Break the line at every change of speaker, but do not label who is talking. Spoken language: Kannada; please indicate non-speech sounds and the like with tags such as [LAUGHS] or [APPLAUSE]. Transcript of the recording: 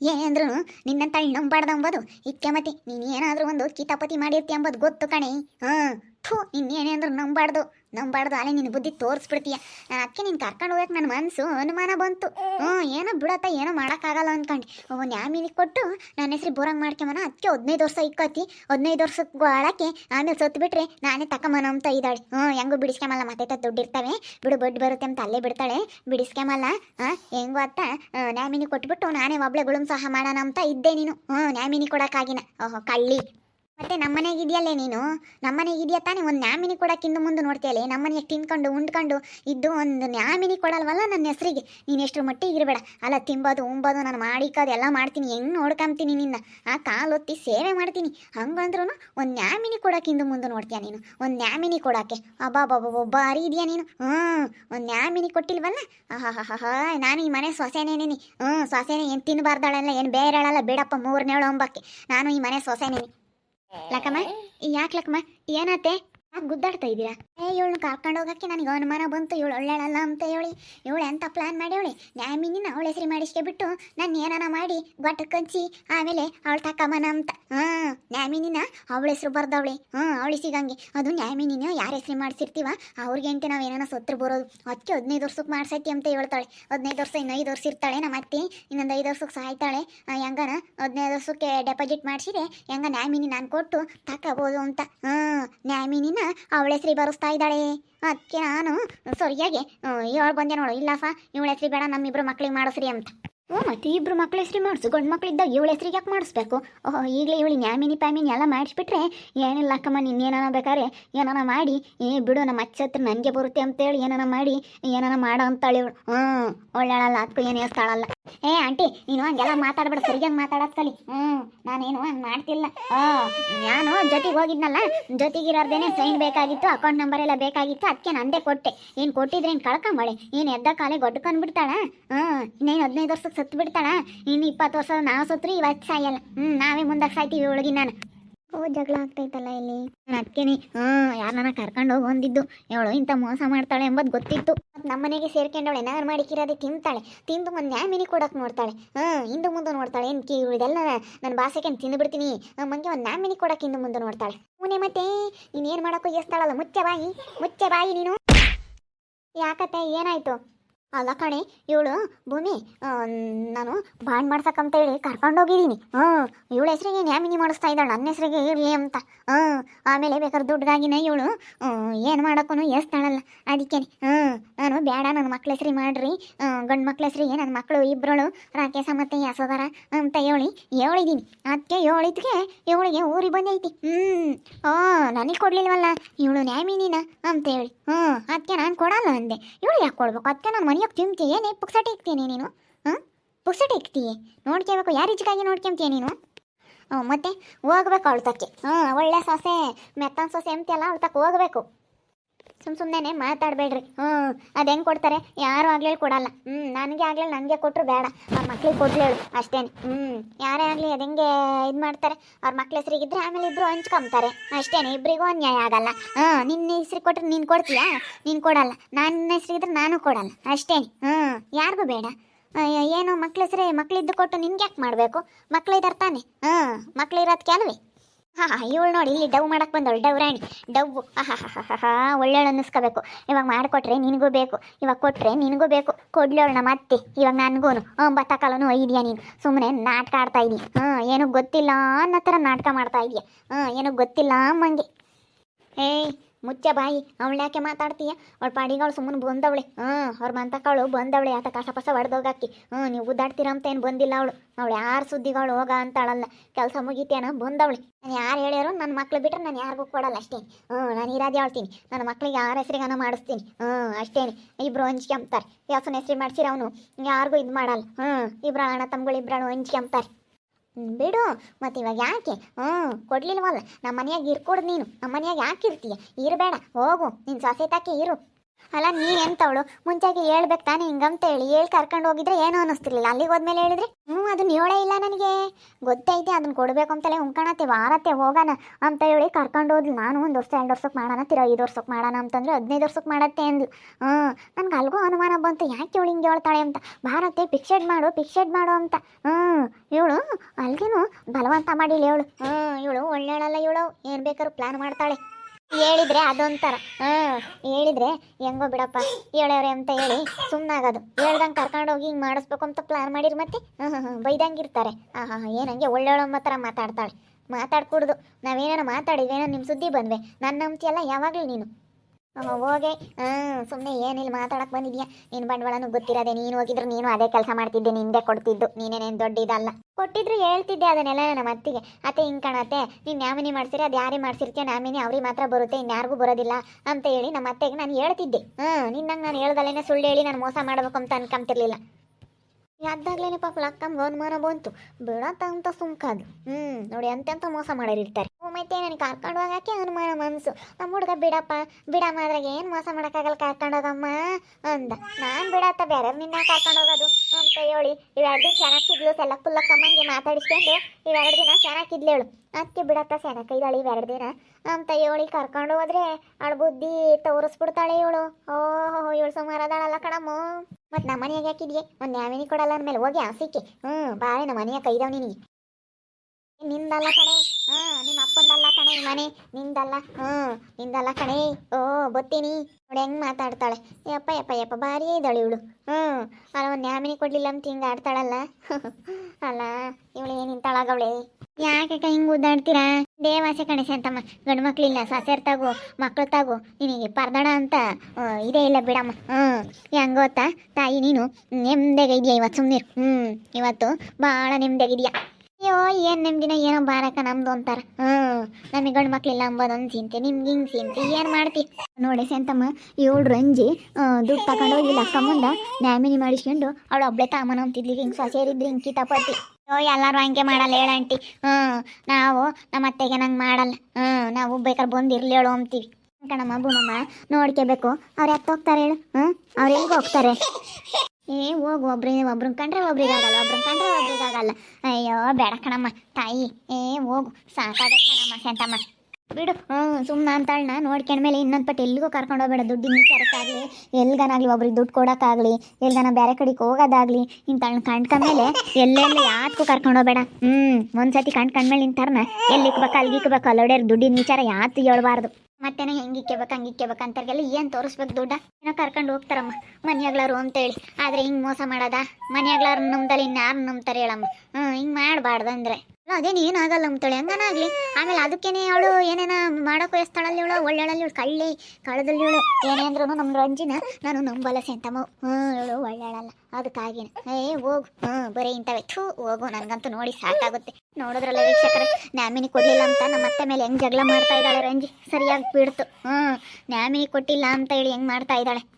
ಏನಂದ್ರು ನಿನ್ನ ನಂಬಾರ್ದು ಅಂಬೋದು ಇಕ್ಕೆ ಮತ್ತೆ ನೀನು ಏನಾದರೂ ಒಂದು ಕಿತಾಪತಿ ಮಾಡಿರ್ತಿ ಅಂಬೋದು ಗೊತ್ತು ಕಣೆ. ಹಾಂ. ಥೂ, ಇನ್ನೇನೇ ಅಂದ್ರೆ ನಂಬಾರ್ದು ನಂಬಾರ್ದು ಅಲ್ಲೇ ನಿನ್ನ ಬುದ್ಧಿ ತೋರಿಸ್ಬಿಡ್ತೀಯ. ಅದಕ್ಕೆ ನೀನು ಕರ್ಕೊಂಡು ಹೋಗಕ್ಕೆ ನನ್ನ ಮನಸ್ಸು ಅನುಮಾನ ಬಂತು. ಹ್ಞೂ, ಏನೋ ಬಿಡತ್ತ, ಏನೋ ಮಾಡೋಕ್ಕಾಗಲ್ಲ ಅಂದ್ಕೊಂಡು ಒಂದು ಆಮೇಲೆ ಕೊಟ್ಟು ನನ್ನ ಹೆಸ್ರು ಬೋರಂಗ್ ಮಾಡ್ಕೊಂಬನ. ಅದಕ್ಕೆ ಹದಿನೈದು ವರ್ಷ ಇಕ್ಕತಿ. ಹದಿನೈದು ವರ್ಷಕ್ಕೆ ಆಳಕ್ಕೆ ಆಮೇಲೆ ಸತ್ತು ಬಿಟ್ರೆ ನಾನೇ ತಕೊಂಬನ ಅಂತ ಇದ್ದಾಳೆ. ಹ್ಞೂ, ಹೆಂಗೂ ಬಿಡಿಸ್ಕೊಂಬಲ್ಲ, ಮತ್ತೆ ದುಡ್ಡು ಇರ್ತವೆ. ಬಿಡು ಬಡ್ಡಿ ಬರುತ್ತೆ ಅಂತ ಅಲ್ಲೇ ಬಿಡ್ತಾಳೆ. ಬಿಡಿಸ್ಕೊಂಬಲ್ಲ ಹಾಂ ಹೆಂಗೋ ಅತ್ತ ನ್ಯಾಮಿನಿ ಕೊಟ್ಬಿಟ್ಟು ನಾನೇ ಒಬ್ಳೆ ಸಹ ಮಾಡೋಣ ಅಂತ ಇದ್ದೆ ನೀನು. ಹ್ಞೂ, ನ್ಯಾಮಿನಿ ಕೊಡೋಕ್ಕಾಗಿನ. ಓಹೋ, ಕಳ್ಳಿ. ಮತ್ತೆ ನಮ್ಮನೆಗೆ ಇದೆಯಲ್ಲೇ ನೀನು? ನಮ್ಮನೆಗೆ ಇದೆಯಾ ತಾನೇ? ಒಂದು ನ್ಯಾಮಿನಿ ಕೊಡಕ್ಕೆ ಇನ್ನು ಮುಂದೆ ನೋಡ್ತೀಯಲ್ಲೇ? ನಮ್ಮನೆಗೆ ತಿನ್ಕೊಂಡು ಉಂಡ್ಕೊಂಡು ಇದ್ದು ಒಂದು ನ್ಯಾಮಿನಿ ಕೊಡಲ್ವಲ್ಲ ನನ್ನ ಹೆಸರಿಗೆ? ನೀನು ಎಷ್ಟು ಮಟ್ಟಿಗೆ ಇರಬೇಡ. ಅಲ್ಲ, ತಿಂಬೋದು, ಉಂಬೋದು, ನಾನು ಮಾಡಿಕೋದು, ಎಲ್ಲ ಮಾಡ್ತೀನಿ. ಹೆಂಗೆ ನೋಡ್ಕೊಂತೀನಿ ನಿನ್ನ? ಆ ಕಾಲೊತ್ತಿ ಸೇವೆ ಮಾಡ್ತೀನಿ. ಹಂಗಂದ್ರೂ ಒಂದು ನ್ಯಾಮಿನಿ ಕೊಡಕ್ಕೆ ಇನ್ನು ಮುಂದೆ ನೋಡ್ತೀಯ ನೀನು? ಒಂದು ನ್ಯಾಮಿನಿ ಕೊಡೋಕ್ಕೆ. ಅಬ್ಬಾ ಬಾರಿ ಇದೆಯಾ ನೀನು? ಹ್ಞೂ ಒಂದು ನ್ಯಾಮಿನಿ ಕೊಟ್ಟಿಲ್ವಲ್ಲ? ಆಹಾ ನಾನು ಈ ಮನೆ ಸೊಸೆನೇನಿ ಹ್ಞೂ ಸೊಸೆನೇ ಏನು ತಿನ್ನಬಾರ್ದಾಳಲ್ಲ ಏನು ಬೇರೆಳಲ್ಲ, ಬಿಡಪ್ಪ ಮೂರನೇಳು ಒಂಬಕ್ಕೆ ನಾನು ಈ ಮನೆ ಸೊಸೆನೇನಿ ಲಕ್ಕಮ್ಮ ಯಾಕೆ ಲಕ್ಕಮ್ಮ ಏನಾತೆ? ಗುದ್ದಾಡ್ತಾ ಇದ್ದೀರಾ? ಏ, ಇವಳನ್ನ ಕರ್ಕೊಂಡು ಹೋಗಕ್ಕೆ ನನಗೆ ಅನುಮಾನ ಬಂತು. ಇವಳು ಒಳ್ಳೆಳಲ್ಲ ಅಂತ ಹೇಳಿ, ಇವಳು ಎಂತ ಪ್ಲಾನ್ ಮಾಡ್ಯವಳೆ? ನ್ಯಾಮಿನಿನ ಅವಳ ಹೆಸರು ಮಾಡಿಸ್ಕೊಬಿಟ್ಟು ನಾನು ಏನಾನ ಮಾಡಿ ಗೊಟ್ಟ ಕಂಚಿ ಆಮೇಲೆ ಅವಳು ತಕ್ಕಮ್ಮನ ಅಂತ. ಹಾಂ ನ್ಯಾಮಿನಿನ ಅವಳ ಹೆಸರು ಬರ್ದವಳೆ. ಹಾಂ ಅವಳಿ ಸಿಗಂಗೆ. ಅದು ನ್ಯಾಮಿನಿನ ಯಾರ ಹೆಸರು ಮಾಡಿಸಿರ್ತೀವ? ಅವ್ರಿಗೆ ನಾವು ಏನಾನ ಸತ್ರು ಬರೋದು. ಅದಕ್ಕೆ ಹದಿನೈದು ವರ್ಷಕ್ಕೆ ಮಾಡ್ಸೈತಿ ಅಂತ ಹೇಳ್ತಾಳೆ. ಹದಿನೈದು ವರ್ಷ ಇನ್ನು ಐದು ವರ್ಷ ಇರ್ತಾಳೆ ನಮ್ಮ ಅತ್ತೆ. ಇನ್ನೊಂದು ಐದು ವರ್ಷಕ್ಕೆ ಸಾಯ್ತಾಳೆ. ಹೆಂಗನ ಹದಿನೈದು ವರ್ಷಕ್ಕೆ ಡೆಪಾಸಿಟ್ ಮಾಡಿಸಿದೆ ಹೆಂಗ ನ್ಯಾಮಿನಿ ನಾನು ಕೊಟ್ಟು ತಕ್ಕಬೋದು ಅಂತ. ಹಾಂ ನ್ಯಾಮಿನಿನ ಅವಳ ಹೆಸರು ಬರೆಸ್ತಾ ಇದ್ದಾಳೆ. ಅದಕ್ಕೆ ನಾನು ಸರಿಯಾಗಿ ಹೇಳಿ ಬಂದೆ ನೋಡು. ಇಲ್ಲಪ್ಪ ಇವಳ ಹೆಸರು ಬೇಡ ನಮ್ಮಿಬ್ರು ಮಕ್ಳಿಗೆ ಮಾಡಿಸ್ರಿ ಅಂತ. ಓ ಮತ್ತೆ ಇಬ್ರು ಮಕ್ಳ ಹೆಸ್ರಿ ಮಾಡಿಸು. ಗಂಡು ಮಕ್ಳಿದ್ದಾಗ ಇವಳ ಹೆಸ್ರಿಗೆ ಯಾಕೆ ಮಾಡಿಸ್ಬೇಕು? ಓಹೋ, ಈಗಲೇ ಇವಳಿ ನ್ಯಾಮಿನಿ ಪ್ಯಾಮಿನಿ ಎಲ್ಲ ಮಾಡಿಸ್ಬಿಟ್ರೆ ಏನಿಲ್ಲ ಅಕ್ಕಮ್ಮ ನಿನ್ನೇನ ಬೇಕಾರೆ ಏನಾನ ಮಾಡಿ, ಏ, ಬಿಡು, ನಮ್ಮ ಅಚ್ಚ ಹತ್ರ ನನಗೆ ಬರುತ್ತೆ ಅಂತೇಳಿ ಏನಾನ ಮಾಡಿ, ಏನಾನ ಮಾಡೋ ಅಂತಾಳೆ ಇವಳು. ಹ್ಞೂ ಒಳ್ಳೆಳಲ್ಲ ಅದಕ್ಕೂ ಏನು ಹೇಳ್ತಾಳಲ್ಲ. ಏ, ಆಂಟಿ, ನೀನು ಹಂಗೆಲ್ಲ ಮಾತಾಡ್ಬೇಡ, ಸರಿಯಾಗಿ ಮಾತಾಡತ್ ಕಲಿ. ಹ್ಞೂ ನಾನೇನು ಹಂಗೆ ಮಾಡ್ತಿಲ್ಲ. ಆ ನಾನು ಜೊತೆಗೆ ಹೋಗಿದ್ನಲ್ಲ, ಜೊತೆಗಿರೋರ್ದೇನೆ ಸೈನ್ ಬೇಕಾಗಿತ್ತು, ಅಕೌಂಟ್ ನಂಬರ್ ಎಲ್ಲ ಬೇಕಾಗಿತ್ತು ಅದಕ್ಕೆ ನಂದೇ ಕೊಟ್ಟೆ. ಏನು ಕೊಟ್ಟಿದ್ರೆ ಏನು ಕಳ್ಕೊಂಬಳೆ? ಏನು ಎದ್ದ ಕಾಲೇ ಗೊಡ್ಕೊಂಡು ಬಿಡ್ತಾಳ ಹ್ಞೂ ಇನ್ನೇನು ಹದಿನೈದು ವರ್ಷಕ್ಕೆ ಸತ್ತು ಬಿಡ್ತಾಳ ಇನ್ನು ಇಪ್ಪತ್ತು ವರ್ಷ ನಾವು ಸತ್ರು ಇವತ್ತು ಸಾಯಲ್ಲ. ಹ್ಞೂ ನಾವೇ ಮುಂದಕ್ಕೆ ಸಾಯ್ತೀವಿ ಒಳಗಿನ ನಾನು. ಓ, ಜಗಳ ಆಗ್ತೈತಲ್ಲ ಇಲ್ಲಿ? ಅದಕ್ಕೇನೆ ಹಾ ಯಾರನ್ನ ಕರ್ಕೊಂಡು ಹೋಗಿ ಬಂದಿದ್ದು. ಇವಳು ಇಂಥ ಮೋಸ ಮಾಡ್ತಾಳೆ ಎಂಬುದು ಗೊತ್ತಿತ್ತು. ನಮ್ಮ ಮನೆಗೆ ಸೇರ್ಕೊಂಡವಳು ಏನಾದ್ರು ಮಾಡಿಕ್ಕಿರೋದೆ ತಿಂತಾಳೆ. ತಿಂದು ಒಂದು ನ್ಯಾಮಿನಿ ಕೊಡಕ್ ನೋಡ್ತಾಳೆ. ಹಾ, ಹಿಂದೆ ಮುಂದೆ ನೋಡ್ತಾಳೆ. ಏನು ಕಿ ಇದೆಲ್ಲ ನನ್ನ ತಿಂದು ಬಿಡ್ತೀನಿ? ಮಂಗೆ ಒಂದು ನ್ಯಾಮಿನಿ ಕೊಡಕ್ಕೆ ಹಿಂದೆ ಮುಂದೆ ನೋಡ್ತಾಳೆ. ಅವನೇ ಮತ್ತೆ? ನೀನು ಏನು ಮಾಡೋಕ್ಕೂ ಎಸ್ತಾಳಲ್ಲ, ಮುಚ್ಚೆ ಬಾಯಿ. ಮುಚ್ಚೆ ಬಾಯಿ ನೀನು. ಯಾಕತ್ತೆ, ಏನಾಯ್ತು? ಅಲ್ಲ ಕಣೆ, ಇವಳು, ಭೂಮಿ ನಾನು ಬಾಂಡ್ ಮಾಡ್ಸಕ್ಕಂತ ಹೇಳಿ ಕರ್ಕೊಂಡು ಹೋಗಿದ್ದೀನಿ ಹ್ಞೂ, ಇವಳ ಹೆಸರಿಗೆ ನ್ಯಾಮಿನಿ ಮಾಡಿಸ್ತಾ ಇದ್ದಾಳೆ, ನನ್ನ ಹೆಸರಿಗೆ ಇರಲಿ ಅಂತ. ಹ್ಞೂ, ಆಮೇಲೆ ಬೇಕಾದ್ರೆ ದುಡ್ಡಿಗಾಗಿನೇ ಇವಳು ಏನು ಮಾಡೋಕ್ಕೂ ಎಸ್ತಾಳಲ್ಲ ಅದಕ್ಕೆ ಹ್ಞೂ, ನಾನು ಬೇಡ, ನನ್ನ ಮಕ್ಳ ಹೆಸರಿ ಮಾಡ್ರಿ ಗಂಡು ಮಕ್ಳ ಹೆಸ್ರಿಗೆ, ನನ್ನ ಮಕ್ಕಳು ಇಬ್ಬರಳು ರಾಕೇಶ ಮತ್ತು ಯಸೋದರ ಅಂತ ಹೇಳಿ ಹೇಳಿದ್ದೀನಿ ಅದಕ್ಕೆ ಹೇಳಿದ್ಕೆ ಇವಳಿಗೆ ಊರಿಗೆ ಬಂದೈತಿ. ಹ್ಞೂ ಓ ನನಗೆ ಕೊಡಲಿಲ್ವಲ್ಲ, ಇವಳು ನ್ಯಾಮಿನಿನ ಅಂತೇಳಿ ಹ್ಞೂ ಅದಕ್ಕೆ ನಾನು ಕೊಡಲ್ಲ ಅಂದೆ. ಇವಳು ಯಾಕೆ ಕೊಡ್ಬೇಕು? ಅದಕ್ಕೆ ನಾನು ಮನೆಯಾಗ ತಿಂತೀಯ? ಏನೇ ಪುಕ್ಸಟೆ ಇಕ್ತೀನಿ ನೀನು? ಹಾಂ? ಪುಕ್ಸಟೆ ಇಕ್ತೀಯ ನೋಡ್ಕೋಬೇಕು ಯಾರ ಇಜ್ಜಿಗಾಗಿ ನೋಡ್ಕೊಂತೀಯ ನೀನು? ಹ್ಞೂ ಮತ್ತೆ ಹೋಗ್ಬೇಕು ಅಳ್ತಕ್ಕೆ. ತಕ್ಕೆ ಹ್ಞೂ ಒಳ್ಳೆ ಸೊಸೆ. ಮೆತ್ತನ ಸೊಸೆ ಅಂತೆಲ್ಲ ಅವಳ ತಕ್ಕ ಹೋಗ್ಬೇಕು. ಸುಮ್ ಸುಮ್ಮನೆ ಮಾತಾಡಬೇಡ್ರಿ. ಹ್ಞೂ ಅದು ಹೆಂಗೆ ಕೊಡ್ತಾರೆ? ಯಾರು ಆಗ್ಲಿ ಕೊಡಲ್ಲ. ಹ್ಞೂ ನನಗೆ ಆಗ್ಲಿ ನನಗೆ ಕೊಟ್ಟರು ಬೇಡ. ಅವ್ರ ಮಕ್ಳಿಗೆ ಕೊಡ್ಲಿ ಹೇಳು, ಅಷ್ಟೇನೆ. ಹ್ಞೂ ಯಾರೇ ಆಗಲಿ ಅದು ಹೆಂಗೆ ಇದು ಮಾಡ್ತಾರೆ? ಅವ್ರ ಮಕ್ಳ ಹೆಸ್ರಿಗಿದ್ರೆ ಆಮೇಲೆ ಇಬ್ಬರು ಹಂಚ್ಕೊಂತಾರೆ ಅಷ್ಟೇನೆ ಇಬ್ಬರಿಗೂ ಅನ್ಯಾಯ ಆಗಲ್ಲ. ಹ್ಞೂ ನಿನ್ನ ಹೆಸ್ರಿಗೆ ಕೊಟ್ಟರೆ ನೀನು ಕೊಡ್ತೀಯಾ? ನೀನು ಕೊಡಲ್ಲ. ನನ್ನ ಹೆಸ್ರಿಗಿದ್ರೆ ನಾನು ಕೊಡಲ್ಲ. ಅಷ್ಟೇನೆ. ಹ್ಞೂ ಯಾರಿಗೂ ಬೇಡ. ಏನು ಮಕ್ಳ ಹೆಸ್ರೇ ಮಕ್ಳಿದ್ದು ಕೊಟ್ಟು ನಿನ್ಗೆ ಯಾಕೆ ಮಾಡಬೇಕು? ಮಕ್ಳಿದಾರೆ ತಾನೆ ಹ್ಞೂ ಮಕ್ಳಿರೋದಕ್ಕೆ ಅಲ್ವೇ ಹಾ ಇವಳು ನೋಡಿ, ಇಲ್ಲಿ ಡವ್ ಮಾಡಕ್ ಬಂದವಳು, ಡವ್ ರಾಣಿ. ಡವ್, ಹಾ ಒಳ್ಳೆಯವಳು ಅನ್ನಿಸ್ಕೋಬೇಕು. ಇವಾಗ ಮಾಡಿಕೊಟ್ರೆ ನಿನಗೂ ಬೇಕು, ಇವಾಗ ಕೊಟ್ರೆ ನಿನಗೂ ಬೇಕು. ಕೊಡ್ಲೇವಳು ನಮ್ಮ ಅತ್ತೆ ಇವಾಗ ನನಗೂ ಹ್ಞೂ ಕಾಲನು ಇದೆಯಾ ನೀನು. ಸುಮ್ಮನೆ ನಾಟಕ ಆಡ್ತಾ ಇದೀನಿ ಹಾಂ ಏನೂ ಗೊತ್ತಿಲ್ಲ ಅನ್ನೋ ಥರ ನಾಟಕ ಮಾಡ್ತಾ ಇದೀಯ. ಹಾಂ ಏನೂ ಗೊತ್ತಿಲ್ಲ ಮಂಗೆ ಏಯ್ ಮುಚ್ಚ ಬಾಯಿ, ಅವಳು ಯಾಕೆ ಮಾತಾಡ್ತೀಯ? ಅವಳ ಪಾಡಿಗಳು ಸುಮ್ಮನೆ ಬಂದವಳೆ. ಹ್ಞೂ ಅವ್ರ ಮಂತಕ್ಕವಳು ಬಂದವಳೆ. ಆತ ಕಸ ಪಸ ಹೊಡೆದೋಗಾಕಿ ಹ್ಞೂ ನೀವು ಉದ್ದಾಡ್ತೀರ ಅಂತ ಏನು ಬಂದಿಲ್ಲ ಅವಳು. ಅವಳು ಯಾರು ಸುದ್ದಿಗಳು ಹೋಗ ಅಂತಾಳಲ್ಲ. ಕೆಲಸ ಮುಗಿತೇನ? ಬಂದವಳೆ. ನಾನು ಯಾರು ಹೇಳ್ಯಾರೋ ನನ್ನ ಮಕ್ಳು ಬಿಟ್ಟರೆ ನಾನು ಯಾರಿಗೂ ಕೊಡಲ್ಲ ಅಷ್ಟೇ ಹ್ಞೂ ನಾನು ಇರಾದಿ ಹೇಳ್ತೀನಿ ನನ್ನ ಮಕ್ಳಿಗೆ ಯಾರ ಹೆಸ್ರಿಗಾನ ಮಾಡಿಸ್ತೀನಿ. ಹ್ಞೂ ಅಷ್ಟೇನೆ. ಇಬ್ಬರು ಹಂಚ್ಕೊಂಬ್ತಾರೆ. ಯಾಸನ ಹೆಸರು ಮಾಡ್ಸಿರ ಅವನು. ಯಾರಿಗೂ ಇದು ಮಾಡಲ್ಲ. ಹ್ಞೂ ಇಬ್ಬರು ಅಣ್ಣ ತಮ್ಗಳು ಇಬ್ಬರು ಹಂಚ್ಕೊಂಬ್ತಾರೆ. ಬಿಡು ಮತ್ತೆ ಇವಾಗ ಯಾಕೆ? ಹ್ಞೂ, ಕೊಡ್ಲಿಲ್ವಲ್ಲ? ನಮ್ಮ ಮನೆಯಾಗ ಇರ್ಕೊಡು ನೀನು. ನಮ್ಮ ಮನೆಯಾಗ ಯಾಕೆ ಇರ್ತೀಯ ಇರಬೇಡ, ಹೋಗು ನಿನ್ನ ಸೊಸೆ ತಾಕೆ ಇರು. ಅಲ್ಲ, ನೀ ಎಂತವಳು? ಮುಂಚಾಗಿ ಹೇಳ್ಬೇಕು ತಾನೇ ಹಿಂಗಂತ ಹೇಳಿ. ಹೇಳಿ ಕರ್ಕೊಂಡು ಹೋಗಿದ್ರೆ ಏನೂ ಅನ್ನಿಸ್ತಿರ್ಲಿಲ್ಲ ಅಲ್ಲಿಗೆ ಹೋದ್ಮೇಲೆ ಹೇಳಿದ್ರೆ? ಹ್ಞೂ ಅದನ್ನ ಹೇಳೇ ಇಲ್ಲ ನನಗೆ. ಗೊತ್ತೈತೆ ಅದನ್ನ ಕೊಡಬೇಕು ಅಂತಲೇ ಉಂಕಣತ್ತೆ ವಾರತ್ತೆ, ಹೋಗೋಣ ಅಂತ ಹೇಳಿ ಕರ್ಕೊಂಡು ಹೋದ್ಲು. ನಾನು ಒಂದು ವರ್ಷ, ಎರಡು ವರ್ಷಕ್ಕೆ ಮಾಡೋಣ ತಿರ ಐದು ವರ್ಷಕ್ಕೆ ಮಾಡೋಣ ಅಂತಂದ್ರೆ ಹದಿನೈದು ವರ್ಷಕ್ಕೆ ಮಾಡತ್ತೆ ಅಂದ್ಲು. ಹ್ಞೂ ನನಗೆ ಅಲ್ಗೂ ಅನುಮಾನ ಬಂತು. ಯಾಕೆ ಇವಳು ಹಿಂಗೆ ಹೇಳ್ತಾಳೆ ಅಂತ? ಭಾರತೆ ಪಿಕ್ಸೆಡ್ ಮಾಡು ಪಿಕ್ಸೆಡ್ ಮಾಡು ಅಂತ. ಹ್ಞೂ ಇವಳು ಅಲ್ಗೇನು ಬಲವಂತ ಮಾಡಿಲ್ಲ ಇವಳು. ಹ್ಞೂ ಇವಳು ಒಳ್ಳೆಯಳಲ್ಲ ಇವಳು. ಏನು ಬೇಕಾದ್ರೂ ಪ್ಲಾನ್ ಮಾಡ್ತಾಳೆ. ಹೇಳಿದ್ರೆ ಅದೊಂಥರ. ಹಾಂ, ಹೇಳಿದ್ರೆ ಹೆಂಗೋ ಬಿಡಪ್ಪ ಹೇಳವ್ರೆ ಅಂತ ಹೇಳಿ ಸುಮ್ಮನಾಗೋದು ಹೇಳ್ದಂಗೆ ಕರ್ಕೊಂಡೋಗಿ ಹಿಂಗೆ ಮಾಡಿಸ್ಬೇಕು ಅಂತ ಪ್ಲಾನ್ ಮಾಡಿರಿ ಮತ್ತೆ? ಹಾಂ ಹಾಂ ಹಾಂ, ಬೈದಂಗೆ ಇರ್ತಾರೆ. ಹಾಂ ಹಾಂ ಹಾಂ ಏನಂಗೆ ಒಳ್ಳೆಯಳಮ್ಮ ಥರ ಮಾತಾಡ್ತಾಳೆ. ನಾವೇನೋ ಮಾತಾಡಿ ಏನೋ ನಿಮ್ಮ ಸುದ್ದಿ ಬಂದ್ವೆ. ನನ್ನ ನಂಬ್ತಿಯಲ್ಲ ಯಾವಾಗಲೂ ನೀನು. ಹೋಗೆ ಹ್ಞೂ ಸುಮ್ಮನೆ ಏನಿಲ್ಲ ಮಾತಾಡಕ್ಕೆ ಬಂದಿದ್ಯಾ? ನಿನ್ನ ಬಂಡವಾಳನೂ ಗೊತ್ತಿರದೆ, ನೀನು ಹೋಗಿದ್ರು, ನೀನು ಅದೇ ಕೆಲಸ ಮಾಡ್ತಿದ್ದೆ, ನಿಂದೆ ಕೊಡ್ತಿದ್ದು, ನೀನೇನೇನು ದೊಡ್ಡ ಇದಲ್ಲ. ಕೊಟ್ಟಿದ್ರು ಹೇಳ್ತಿದ್ದೆ ಅದನ್ನೆಲ್ಲ ನಮ್ಮ ಅತ್ತಿಗೆ ಅತ್ತೆ, ಹಿಂಗೆ ಕಾಣತ್ತೆ ನೀನು ನಾಮಿನಿ ಮಾಡ್ಸಿರಿ, ಅದು ಯಾರೇ ಮಾಡ್ಸಿರ್ತೀಯ? ನಾಮಿನಿ ಅವ್ರಿಗೆ ಮಾತ್ರ ಬರುತ್ತೆ ಇನ್ಯಾರಿಗೂ ಬರೋದಿಲ್ಲ ಅಂತ ಹೇಳಿ ನಮ್ಮ ಅತ್ತೆಗೆ ನಾನು ಹೇಳ್ತಿದ್ದೆ. ಹ್ಮ್ ನಿನ್ನಂಗೆ ನಾನು ಹೇಳ್ದಲ್ಲೇ ಸುಳ್ಳು ಹೇಳಿ ನಾನು ಮೋಸ ಮಾಡಬೇಕು ಅಂತ ಅನ್ಕೊಂತಿರ್ಲಿಲ್ಲ ಯಾದ್ದಾಗ್ಲೇನೆ ಪಾಪ ಅಕ್ಕಮ್ಗೆ ಅನುಮಾನ ಬಂತು. ಬಿಡತ್ತ ಅಂತ ಸುಮ್ಕಾದು ಹ್ಞೂ ನೋಡಿ ಅಂತ ಮೋಸ ಮಾಡಿರ್ತಾರೆ. ಹ್ಞೂ ಮತ್ತೆ ನನಗೆ ಕರ್ಕೊಂಡು ಹೋಗಕ್ಕೆ ಅನುಮಾನ ಮನಸ್ಸು ನಮ್ಮ ಹುಡುಗ ಬಿಡಪ್ಪ ಬಿಡ ಅದ್ರಾಗ ಏನು ಮೋಸ ಮಾಡೋಕ್ಕಾಗಲ್ಲ ಕರ್ಕೊಂಡು ಹೋಗಮ್ಮ ಅಂದ. ನಾನು ಬಿಡತ್ತ ಬೇರೆ, ನಿನ್ನ ಕರ್ಕೊಂಡು ಹೋಗೋದು ಅಂತ ಹೇಳಿ ಇವೆರಡು ದಿನ ಚೆನ್ನಾಗಿದ್ಲು ಸೆಲ್ಲ ಪುಲ್ಲಕ್ಕಮ್ಮಂಗೆ ಮಾತಾಡಿಸ್ಕೊಂಡು ಇವೆರಡು ದಿನ ಚೆನ್ನಾಗಿದ್ಲೇಳು ಅದಕ್ಕೆ ಬಿಡತ್ತ ಸೆಣಕ ಇದ್ದಾಳೆ ಇವೆರಡು ದಿನ ಅಂತ ಹೇಳಿ ಕರ್ಕೊಂಡು ಹೋದ್ರೆ ಅಳ ಬುದ್ಧಿ ತೋರಿಸ್ಬಿಡ್ತಾಳೆ ಇವಳು. ಓಹೋ, ಇವಳು ಸುಮಾರು ಅದಾಳಲ್ಲ ಕಣಮ್ಮ. ಮತ್ತು ನಮ್ಮ ಮನೆಯಾಗ ಹಾಕಿದ್ಯೆ ಒಂದು ನ್ಯಾವಿನಿ ಕೊಡಲ್ಲ ಅಂದಮೇಲೆ ಹೋಗಿ ಆಸಿಕೆ ಹ್ಞೂ ಬಾಳೆ ನಮ್ಮ ಮನೆಯ ಕೈದವ್ ನಿನಗೆ. ನಿಂದಲ್ಲ ಕಣೆ. ಹಾ, ನಿಮ್ಮ ಅಪ್ಪಂದಲ್ಲ ಕಣೆ ಈ ಮನೆ. ನಿಂದಲ್ಲ, ಹಾ, ನಿಂದಲ್ಲ ಕಣೆ. ಓ, ಬತ್ತೀನಿ. ನೋಡಿ ಹೆಂಗ್ ಮಾತಾಡ್ತಾಳೆ. ಯಪ್ಪ ಯಪ್ಪ ಯಪ್ಪ ಭಾರಿ ಇದ್ದಾಳೆ ಇವಳು. ಹ್ಞೂ ಅಲ್ಲ ಒಂದು ನ್ಯಾಮಿನಿ ಕೊಡ್ಲಿಲ್ಲ ಅಂತ ಹಿಂಗೆ ಆಡ್ತಾಳಲ್ಲ. [LAUGHS] ಅಲ್ಲ, ಇವಳು ಏನು ನಿಂತಾಳಾಗವಳೆ ಯಾಕೆ ಹಿಂಗೆ ಉದ್ದಾಡ್ತೀರಾ? ದೇವಾಸೆ ಕಣೆ ಅಂತಮ್ಮ ಗಂಡು ಮಕ್ಳಿಲ್ಲ, ಸೊಸೆರ್ ತಗೋ, ಮಕ್ಳು ತಗೋ. ನಿನಗೆ ಪರ್ದಣ ಅಂತ ಇದೇ ಇಲ್ಲ ಬಿಡಮ್ಮ. ಹ್ಞೂ, ಹೆಂಗ್ ಗೊತ್ತಾ? ತಾಯಿ ನೀನು ನೆಮ್ಮದಿಯಾಗಿದೆಯಾ ಇವತ್ತು ಸುಮ್ಮನೆ ಹ್ಞೂ, ಇವತ್ತು ಭಾಳ ನೆಮ್ಮದಿಯಾಗಿದೆಯಾ ಅಯ್ಯೋ ಏನು ನಿಮ್ಗಿನ ಏನೋ ಬಾರಕ ನಮ್ದು ಅಂತಾರ. ಹ್ಞೂ ನಮಗೆ ಗಂಡು ಮಕ್ಳಿಲ್ಲ ಅಂಬೋದೊಂದು ಚಿಂತೆ ನಿಮ್ಗೆ ಹಿಂಗೆ ಚಿಂತೆ ಏನು ಮಾಡ್ತಿ? ನೋಡಿ ಸಂತಮ್ಮ ಇವಳು ರಂಜಿ ದುಡ್ಡು ತಗೊಂಡೋಗಿಲ್ಲ ಅಕ್ಕ ಮುಂದ ನ್ಯಾಮಿನಿ ಮಾಡಿಸ್ಕೊಂಡು ಅವಳು ಒಬ್ಳೆ ತಾಮನ ಅಂತಿದ್ಲಿ ಹಿಂಗೆ ಸೊಸೆರಿದ್ರಿ ಹಿಂಗೆ ಕಿತಾಪತಿ. ಅಯ್ಯೋ ಎಲ್ಲರೂ ಹಂಗೆ ಮಾಡಲ್ಲ ಹೇಳಂಟಿ ಹ್ಞೂ ನಾವು ನಮ್ಮ ಅತ್ತೆಗೆ ನಂಗೆ ಮಾಡಲ್ಲ. ಹ್ಞೂ ನಾವು ಬೇಕಾದ್ರೆ ಬಂದಿರಲಿ ಇರ್ಲಿ ಹೇಳು ಅಂತೀವಿ. ಕಣಮ್ಮ ಬೂನಮ್ಮ ನೋಡ್ಕೋಬೇಕು. ಅವ್ರು ಎತ್ತೋಗ್ತಾರೆ ಹೇಳು? ಹ್ಞೂ ಅವ್ರು ಎಲ್ಲಿಗೆ ಹೋಗ್ತಾರೆ? ಏ, ಹೋಗು, ಒಬ್ರಿ ಒಬ್ರನ್ನ ಕಂಡ್ರೆ ಒಬ್ರಿಗೆ ಆಗಲ್ಲ ಒಬ್ರನ್ನ ಕಂಡ್ರೆ ಒಬ್ರಿಗೆ ಆಗಲ್ಲ ಅಯ್ಯೋ, ಬೇಡ ಕಣಮ್ಮ, ತಾಯಿ. ಏ, ಹೋಗು, ಸಾಕಾಗತ್ತೆ ಕಣಮ್ಮ ಸೆಂತಮ್ಮ ಬಿಡು ಹ್ಞೂ ಸುಮ್ಮನೆ ಅಂತಾಳನ್ನ ನೋಡ್ಕೊಂಡ್ಮೇಲೆ ಇನ್ನೊಂದು ಪಟ್ಟು ಎಲ್ಲಿಗೂ ಕರ್ಕೊಂಡು ಹೋಗ್ಬೇಡ, ದುಡ್ಡಿನ ವಿಚಾರಕ್ಕಾಗಲಿ ಎಲ್ಲಿಗನಾಗಲಿ ಒಬ್ರಿಗೆ ದುಡ್ಡು ಕೊಡೋಕ್ಕಾಗಲಿ, ಎಲ್ಗನ ಬೇರೆ ಕಡೆಗೆ ಹೋಗೋದಾಗ್ಲಿ ಇಂತಳನ್ನ ಕಂಡ್ಕೊಂಡ್ಮೇಲೆ ಎಲ್ಲೆಲ್ಲ ಯಾತಕ್ಕೂ ಕರ್ಕೊಂಡು ಹೋಗ್ಬೇಡ. ಹ್ಞೂ ಒಂದ್ಸತಿ ಕಂಡ್ಕೊಂಡ್ಮೇಲೆ ನಿಂತರ್ನ ಎಲ್ಲಿ ಇಕ್ಬೇಕು ಅಲ್ಲಿ ಇಕ್ಬೇಕು ಅಲ್ಲೋಡ್ಯಾರ ದುಡ್ಡಿನ ವಿಚಾರ ಯಾತು ಹೇಳ್ಬಾರ್ದು. ಮತ್ತೇನೋ ಹೆಂಗೆ ಇಕ್ಕೋಬೇಕು ಹಂಗೆ ಇಕ್ಕೋಬೇಕು ಅಂತಾರ್ಗೆಲ್ಲ ಏನು ತೋರಿಸ್ಬೇಕು ದುಡ್ಡ? ಏನೋ ಕರ್ಕೊಂಡು ಹೋಗ್ತಾರಮ್ಮ ಅಂತ ಅಂತೇಳಿ. ಆದರೆ ಹಿಂಗೆ ಮೋಸ ಮಾಡೋದ? ಮನೆಯಾಗ್ಲಾರು ನಮ್ದಲ್ಲಿ ಇನ್ಯಾರು ನಂಬ್ತಾರೆ ಹೇಳಮ್ಮ? ಹ್ಞೂ ಹಿಂಗೆ ಮಾಡಬಾರ್ದಂದ್ರೆ. ಅದೇನು ಏನಾಗಲ್ಲ ಅಂತಾಳೆ ಹಂಗನಾಗ್ಲಿ ಆಮೇಲೆ ಅದಕ್ಕೇನೆ ಅವಳು ಏನೇನ ಮಾಡೋಕೆ ವಯಸ್ತಾಳಲ್ಲಿ ಇವಳು ಒಳ್ಳೆಳಲ್ಲಿ ಇವಳು, ಕಳ್ಳಿ, ಕಳೆದಲ್ಲಿ ಇವಳು. ಏನೇ ಅಂದ್ರೂ ನಮ್ಮ ರಂಜಿನ ನಾನು ನಂಬಲ್ಲ ಸೆಂತಮ್ಮ. ಹ್ಞೂ ಇವಳು ಒಳ್ಳೆಳಲ್ಲ ಅದಕ್ಕಾಗಿನ. ಏ, ಹೋಗು. ಹ್ಞೂ ಬರೀ ಇಂಥವೇ. ಥೂ, ಹೋಗು. ನನಗಂತೂ ನೋಡಿ ಸಾಕಾಗುತ್ತೆ. ನೋಡಿದ್ರಲ್ಲ ವೀಕ್ಷಕರ, ನ್ಯಾಮಿನಿ ಕೊಡಲಿಲ್ಲ ಅಂತ ನಮ್ಮ ಅತ್ತೆ ಮೇಲೆ ಹೆಂಗ್ ಜಗಳ ಮಾಡ್ತಾ ಇದ್ದಾಳೆ ರಂಜಿ. ಸರಿಯಾಗಿ ಬಿಡ್ತು. ಹ್ಞೂ ನ್ಯಾಮಿನಿ ಕೊಟ್ಟಿಲ್ಲ ಅಂತ ಹೇಳಿ ಹೆಂಗ್ ಮಾಡ್ತಾ ಇದ್ದಾಳೆ.